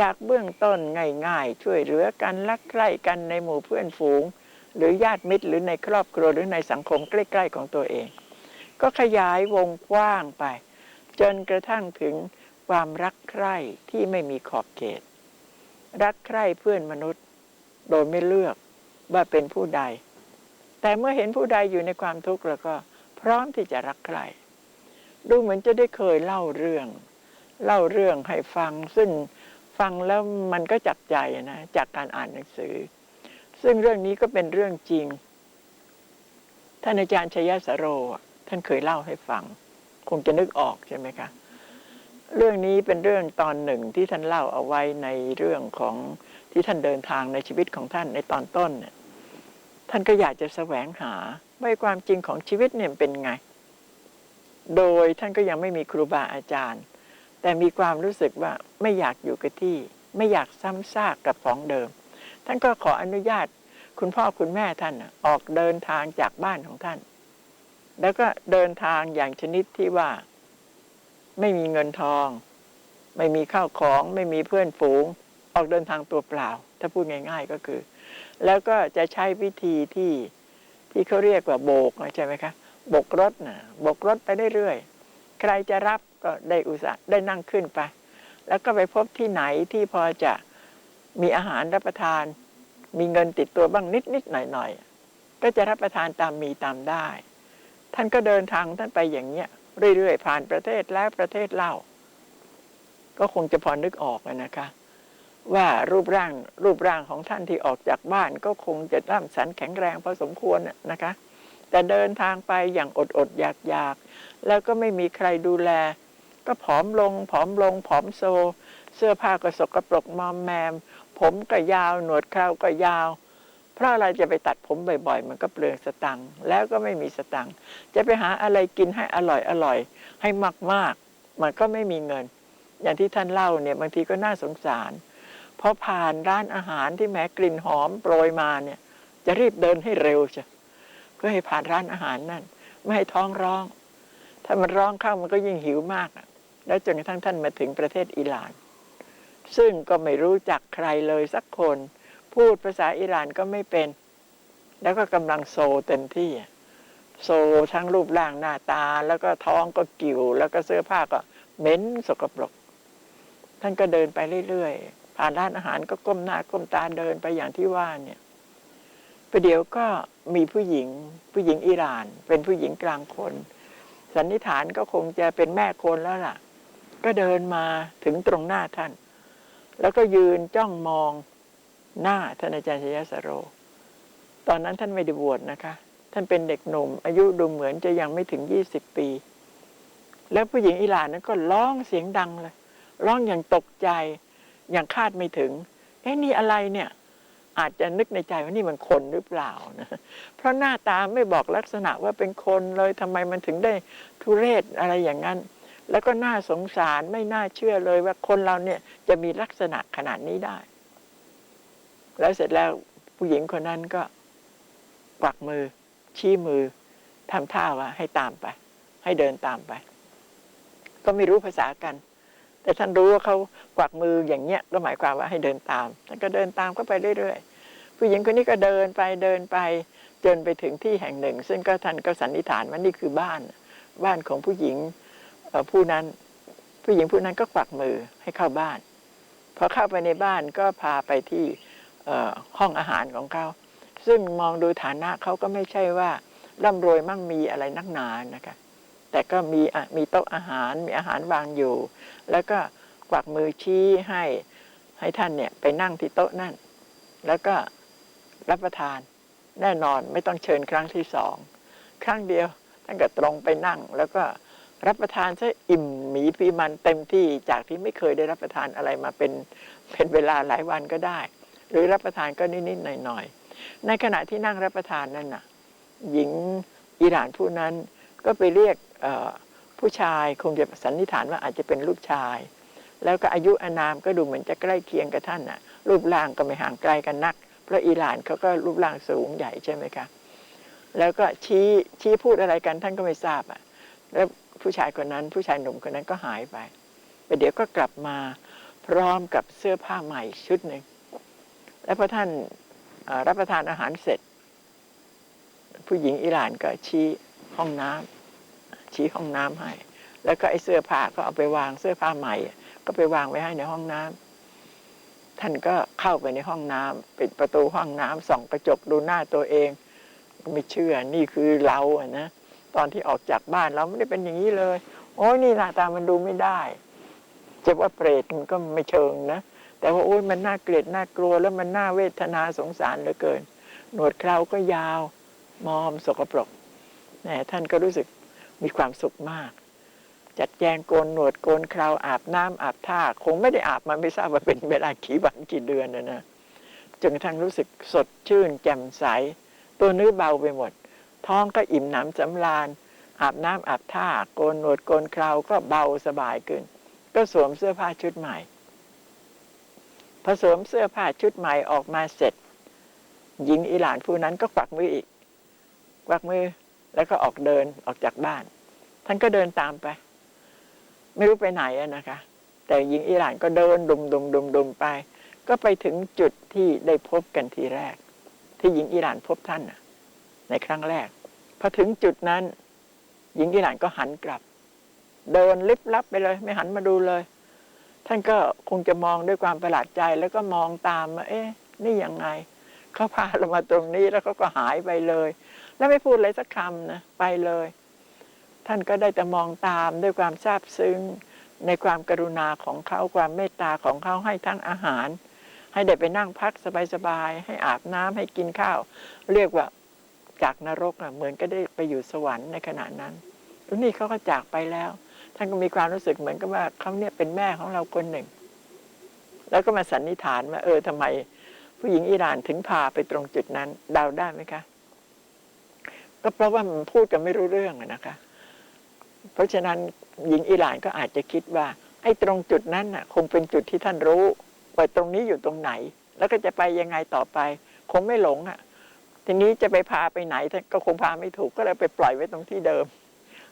จากเบื้องต้นง่ายๆ ช่วยเหลือกันรักใคร่กันในหมู่เพื่อนฝูง หรือญาติมิตรหรือในครอบครัวหรือในสังคมใกล้ ๆ ของตัวเอง ก็ขยายวงกว้างไป จนกระทั่งถึงความรักใคร่ที่ไม่มีขอบเขต รักใคร่เพื่อนมนุษย์ โดยไม่เลือกว่าเป็นผู้ใด แต่เมื่อเห็นผู้ใดอยู่ในความทุกข์แล้วก็พร้อมที่จะรักใคร่ดูเหมือนจะได้เคยเล่าเรื่อง เล่าเรื่องให้ฟังซึ่ง ฟังแล้วมันก็จับใจนะจากการอ่านหนังสือ ซึ่งเรื่องนี้ก็เป็นเรื่องจริง ท่านอาจารย์ชยสโร ท่านเคยเล่าให้ฟัง คงจะนึกออกใช่ไหมคะ เรื่องนี้เป็นเรื่องตอนหนึ่งที่ท่านเล่าเอาไว้ในเรื่องของที่ท่านเดินทางในชีวิตของท่านในตอนต้นเนี่ยท่านก็อยากจะแสวงหาว่าความจริงของชีวิตเนี่ยเป็นไง โดยท่านก็ยังไม่มีครูบาอาจารย์ แต่มีความรู้สึกว่าไม่อยากอยู่กับที่ ไม่อยากซ้ำซากกับของเดิม ท่านก็ขออนุญาตคุณพ่อคุณแม่ท่านออกเดินทางจากบ้านของท่าน แล้วก็เดินทางอย่างชนิดที่ว่า ไม่มีเงินทอง ไม่มีข้าวของ ไม่มีเพื่อนฝูง ออกเดินทางตัวเปล่า ถ้าพูดง่าย ๆก็คือ แล้วก็จะใช้วิธีที่ที่เขาเรียกว่าโบกใช่ไหมคะโบกรถนะโบกรถไปเรื่อยๆใครจะรับ ก็ได้อุตส่าห์ได้นั่งขึ้นไป แล้วก็ไปพบที่ไหนที่พอจะมีอาหารรับประทาน มีเงินติดตัวบ้างนิดๆหน่อยๆก็จะรับประทานตามมีตามได้ ท่านก็เดินทางท่านไปอย่างเงี้ยเรื่อยๆผ่านประเทศแล้วประเทศเล่า ก็คงจะพอนึกออกนะคะ ว่ารูปร่างรูปร่างของท่านที่ออกจากบ้านก็คงจะร่ำสันแข็งแรงพอสมควรนะคะแต่เดินทางไปอย่างอดอดอยากอยากๆแล้วก็ไม่มีใครดูแล ก็ผอมลง ผอมลง ผอมโซ เสื้อผ้าก็สกปรกมอมแมม ผมก็ยาว หนวดเคราก็ยาว เพราะอะไรจะไปตัดผมบ่อยๆ มันก็เปลืองสตังค์แล้วก็ไม่มีสตังค์จะไปหาอะไรกินให้อร่อยอร่อยให้มากๆ มันก็ไม่มีเงิน อย่างที่ท่านเล่าเนี่ยบางทีก็น่าสงสารพอผ่านร้านอาหารที่แม้กลิ่นหอมโปรยมาเนี่ย จะรีบเดินให้เร็วจ้ะเพื่อให้ผ่านร้านอาหารนั่น ไม่ให้ท้องร้อง ถ้ามันร้องเข้ามันก็ยิ่งหิวมากอะ แล้วจนกระทั่งท่านมาถึงประเทศอิหร่าน ซึ่งก็ไม่รู้จักใครเลยสักคน พูดภาษาอิหร่านก็ไม่เป็น แล้วก็กำลังโซเต็มที่ โซทั้งรูปร่างหน้าตา แล้วก็ท้องก็กิ่ว แล้วก็เสื้อผ้าก็เหม็นสกปรก ท่านก็เดินไปเรื่อยๆ ผ่านร้านอาหารก็ก้มหน้าก้มตาเดินไปอย่างที่ว่าเนี่ยประเดี๋ยวก็มีผู้หญิงผู้หญิงอิหร่าน เป็นผู้หญิงกลางคน สันนิษฐานก็คงจะเป็นแม่คนแล้วล่ะ ก็เดินมาถึงตรงหน้าท่าน แล้วก็ยืนจ้องมองหน้าท่านอาจารย์ชยสโร ตอนนั้นท่านไม่ได้บวชนะคะ ท่านเป็นเด็กหนุ่ม อายุดูเหมือนจะยังไม่ถึงยี่สิบปี แล้วผู้หญิงอิหร่านนั้นก็ร้องเสียงดังเลยร้องอย่างตกใจอย่างคาดไม่ถึงเอ๊ะนี่อะไรเนี่ย อาจจะนึกในใจว่านี่มันคนหรือเปล่านะเพราะหน้าตาไม่บอกลักษณะว่าเป็นคนเลยทำไมมันถึงได้ทุเรศอะไรอย่างนั้น แล้วก็น่าสงสารไม่น่าเชื่อเลยว่าคนเราเนี่ยจะมีลักษณะขนาดนี้ได้ แล้วเสร็จแล้วผู้หญิงคนนั้นก็กวักมือ ชี้มือทำท่าว่าให้ตามไป ให้เดินตามไป ก็ไม่รู้ภาษากัน แต่ท่านรู้ว่าเขากวักมืออย่างเงี้ยก็หมายความว่าให้เดินตามท่านก็เดินตามก็ไปเรื่อยๆผู้หญิงคนนี้ก็เดินไปเดินไปจนไปถึงที่แห่งหนึ่ง ซึ่งก็ท่านก็สันนิษฐานว่านี่คือบ้าน บ้านของผู้หญิง ผู้นั้นผู้หญิงผู้นั้นก็กวักมือให้เข้าบ้านพอเข้าไปในบ้านก็พาไปที่ห้องอาหารของเขา ซึ่งมองดูฐานะเขาก็ไม่ใช่ว่าร่ำรวยมั่งมีอะไรนักหนานะคะ แต่ก็มีมีโต๊ะอาหารมีอาหารวางอยู่ แล้วก็กวักมือชี้ให้ให้ท่านเนี่ยไปนั่งที่โต๊ะนั่น แล้วก็รับประทานแน่นอนไม่ต้องเชิญครั้งที่สอง ครั้งเดียวท่านก็ตรงไปนั่งแล้วก็ รับประทานซะอิ่มหมีปีมันเต็มที่จากที่ไม่เคยได้รับประทานอะไรมาเป็นเป็นเวลาหลายวันก็ได้ หรือรับประทานก็นิดๆหน่อยๆในขณะที่นั่งรับประทานนั่นน่ะ หญิงอิหร่านผู้นั้นก็ไปเรียกผู้ชายคงจะสันนิษฐานว่าอาจจะเป็นลูกชาย แล้วก็อายุอานามก็ดูเหมือนจะใกล้เคียงกับท่านน่ะ รูปร่างก็ไม่ห่างไกลกันนัก เพราะอิหร่านเขาก็รูปร่างสูงใหญ่ใช่ไหมคะแล้วก็ชี้ชี้พูดอะไรกันท่านก็ไม่ทราบอะแล้ว ผู้ชายคนนั้น ผู้ชายหนุ่มคนนั้นก็หายไปแต่เดี๋ยวก็กลับมาพร้อมกับเสื้อผ้าใหม่ชุดหนึ่ง และพอท่านรับประทานอาหารเสร็จ ผู้หญิงอิหร่านก็ชี้ห้องน้ำชี้ห้องน้ำให้ แล้วก็ไอ้เสื้อผ้าก็เอาไปวางเสื้อผ้าใหม่ ก็ไปวางไว้ให้ในห้องน้ำท่านก็เข้าไปในห้องน้ำปิดประตูห้องน้ำส่องกระจกดูหน้าตัวเองก็ไม่เชื่อนี่คือเราอะนะ ตอนที่ออกจากบ้านเราไม่ได้เป็นอย่างนี้เลย โอ้ยนี่หน้าตามันดูไม่ได้ จะว่าเปรตมันก็ไม่เชิงนะ แต่ว่าโอ้ยมันน่าเกลียดน่ากลัวแล้วมันน่าเวทนาสงสารเหลือเกิน หนวดเคราก็ยาวมอมสกปรกแหมท่านก็รู้สึกมีความสุขมาก จัดแจงโกนหนวดโกนเคราอาบน้ำอาบท่า คงไม่ได้อาบมาไม่ทราบว่าเป็นเวลากี่วันกี่เดือนนะนะจนกระทั่งรู้สึกสดชื่นแจ่มใส ตัวเนื้อเบาไปหมด ท้องก็อิ่มหนำสำราญ อาบน้ำอาบท่าโกนหนวดโกนเคราก็เบาสบายขึ้น ก็สวมเสื้อผ้าชุดใหม่พอสมเสื้อผ้าชุดใหม่ออกมาเสร็จ หญิงอิหร่านผู้นั้นก็กวักมืออีกกวักมือแล้วก็ออกเดินออกจากบ้าน ท่านก็เดินตามไป ไม่รู้ไปไหนนะคะ แต่หญิงอิหร่านก็เดินดุมดุมดุมดุมไป ก็ไปถึงจุดที่ได้พบกันทีแรก ที่หญิงอิหร่านพบท่านนะ ในครั้งแรกพอถึงจุดนั้น หญิงอิหร่านก็หันกลับ เดินลิบลับไปเลย ไม่หันมาดูเลย ท่านก็คงจะมองด้วยความประหลาดใจ แล้วก็มองตามว่าเอ๊ะ นี่ยังไงเขาพาเรามาตรงนี้แล้วเขาก็หายไปเลย แล้วไม่พูดอะไรสักคำนะไปเลย ท่านก็ได้แต่มองตามด้วยความซาบซึ้งในความกรุณาของเขาความเมตตาของเขาให้ทั้งอาหาร ให้ได้ไปนั่งพักสบายๆให้อาบน้ำให้กินข้าว เรียกว่า จากนรกอะเหมือนก็ได้ไปอยู่สวรรค์ในขณะนั้นแล้วนี่เขาก็จากไปแล้ว ท่านก็มีความรู้สึกเหมือนกับว่าเขาเนี่ยเป็นแม่ของเราคนหนึ่ง แล้วก็มาสันนิษฐานว่าเออทำไม ผู้หญิงอิหร่านถึงพาไปตรงจุดนั้นเดาได้ไหมคะก็เพราะว่ามันพูดกันไม่รู้เรื่องนะคะ เพราะฉะนั้นหญิงอิหร่านก็อาจจะคิดว่า ไอ้ตรงจุดนั้นน่ะ คงเป็นจุดที่ท่านรู้ว่าตรงนี้อยู่ตรงไหน แล้วก็จะไปยังไงต่อไป คงไม่หลงอะ ทีนี้จะไปพาไปไหนก็คงพาไม่ถูกก็เลยไปปล่อยไว้ตรงที่เดิม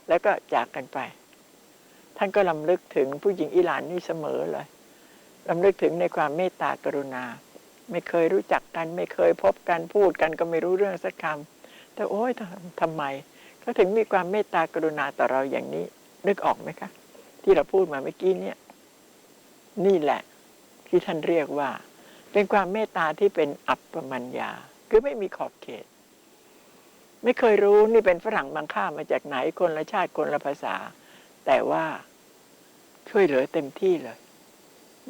แล้วก็จากกันไป ท่านก็ลำลึกถึงผู้หญิงอิหร่านนี่เสมอเลยลำลึกถึงในความเมตตากรุณา ไม่เคยรู้จักกัน ไม่เคยพบกันพูดกันก็ไม่รู้เรื่องสักคำแต่โอ้ยทำทำไมเขาถึงมีความเมตตากรุณาต่อเราอย่างนี้ นึกออกไหมคะ ที่เราพูดมาเมื่อกี้เนี่ย นี่แหละ ที่ท่านเรียกว่า เป็นความเมตตาที่เป็นอัปปมัญญา คือไม่มีขอบเขต ไม่เคยรู้นี่เป็นฝรั่งบางข้ามมาจากไหนคนละชาติคนละภาษา แต่ว่าช่วยเหลือเต็มที่เลย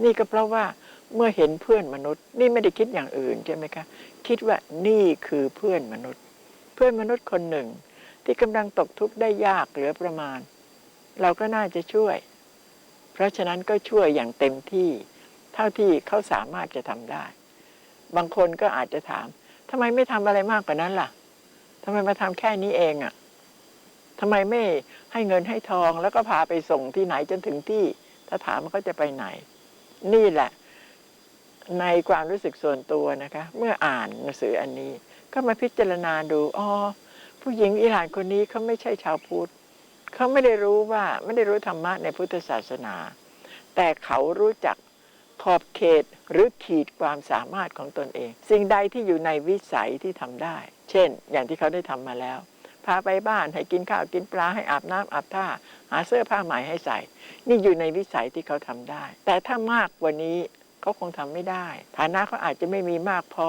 นี่ก็เพราะว่าเมื่อเห็นเพื่อนมนุษย์ นี่ไม่ได้คิดอย่างอื่นใช่ไหมคะคิดว่านี่คือเพื่อนมนุษย์ เพื่อนมนุษย์คนหนึ่ง ที่กำลังตกทุกข์ได้ยากเหลือประมาณ เราก็น่าจะช่วย เพราะฉะนั้นก็ช่วยอย่างเต็มที่ เท่าที่เขาสามารถจะทำได้ บางคนก็อาจจะถาม ทำไมไม่ทำอะไรมากกว่านั้นล่ะทำไมมาทำแค่นี้เองอะ่ะทำไมไม่ให้เงินให้ทองแล้วก็พาไปส่งที่ไหนจนถึงที่ ถ้าถามว่าเขาจะไปไหน นี่แหละ ในความรู้สึกส่วนตัวนะคะ เมื่ออ่านหนังสืออันนี้ ก็มาพิจารณาดูอ๋อผู้หญิงอิหร่านคนนี้เขาไม่ใช่ชาวพุทธเขาไม่ได้รู้ว่าไม่ได้รู้ธรรมะในพุทธศาสนา แต่เขารู้จัก ขอบเขตหรือขีดความสามารถของตนเอง สิ่งใดที่อยู่ในวิสัยที่ทำได้ เช่น อย่างที่เขาได้ทำมาแล้ว พาไปบ้านให้กินข้าวกินปลาให้อาบน้ำอาบท่า หาเสื้อผ้าใหม่ให้ใส่ นี่อยู่ในวิสัยที่เขาทำได้ แต่ถ้ามากกว่านี้เขาคงทำไม่ได้ ฐานะเขาอาจจะไม่มีมากพอ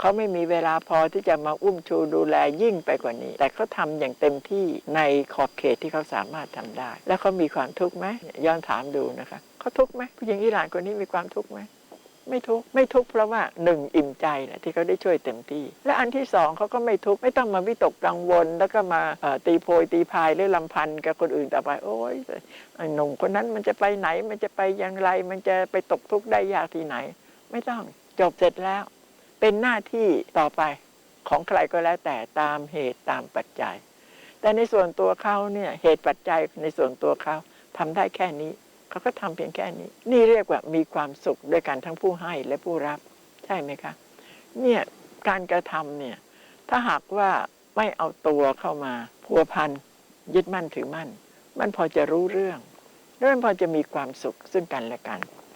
เขาไม่มีเวลาพอที่จะมาอุ้มชูดูแลยิ่งไปกว่านี้ แต่เขาทำอย่างเต็มที่ในขอบเขตที่เขาสามารถทำได้ แล้วเขามีความทุกข์ไหมย้อนถามดูนะคะเขาทุกข์ไหมผู้หญิงอิหร่านคนนี้มีความทุกข์ไหมไม่ทุกข์ไม่ทุกข์เพราะว่าหนึ่งอิ่มใจแหละที่เขาได้ช่วยเต็มที่ และอันที่สองเขาก็ไม่ทุกข์ไม่ต้องมาวิตกกังวล แล้วก็มาตีโพยตีพายหรือลำพันกับคนอื่นต่อไป โอ้ยไอหนุ่มคนนั้นมันจะไปไหนมันจะไปอย่างไร มันจะไปตกทุกข์ได้ยากที่ไหน ไม่ต้องจบเสร็จแล้ว เป็นหน้าที่ต่อไปของใครก็แล้วแต่ตามเหตุตามปัจจัย แต่ในส่วนตัวเขาเนี่ยเหตุปัจจัยในส่วนตัวเขาทำได้แค่นี้เขาก็ทำเพียงแค่นี้ นี่เรียกว่ามีความสุขด้วยกันทั้งผู้ให้และผู้รับ ใช่ไหมคะเนี่ยการกระทำเนี่ยถ้าหากว่าไม่เอาตัวเข้ามาพัวพันยึดมั่นถือมั่น มันพอจะรู้เรื่องแล้วมันพอจะมีความสุขซึ่งกันและกัน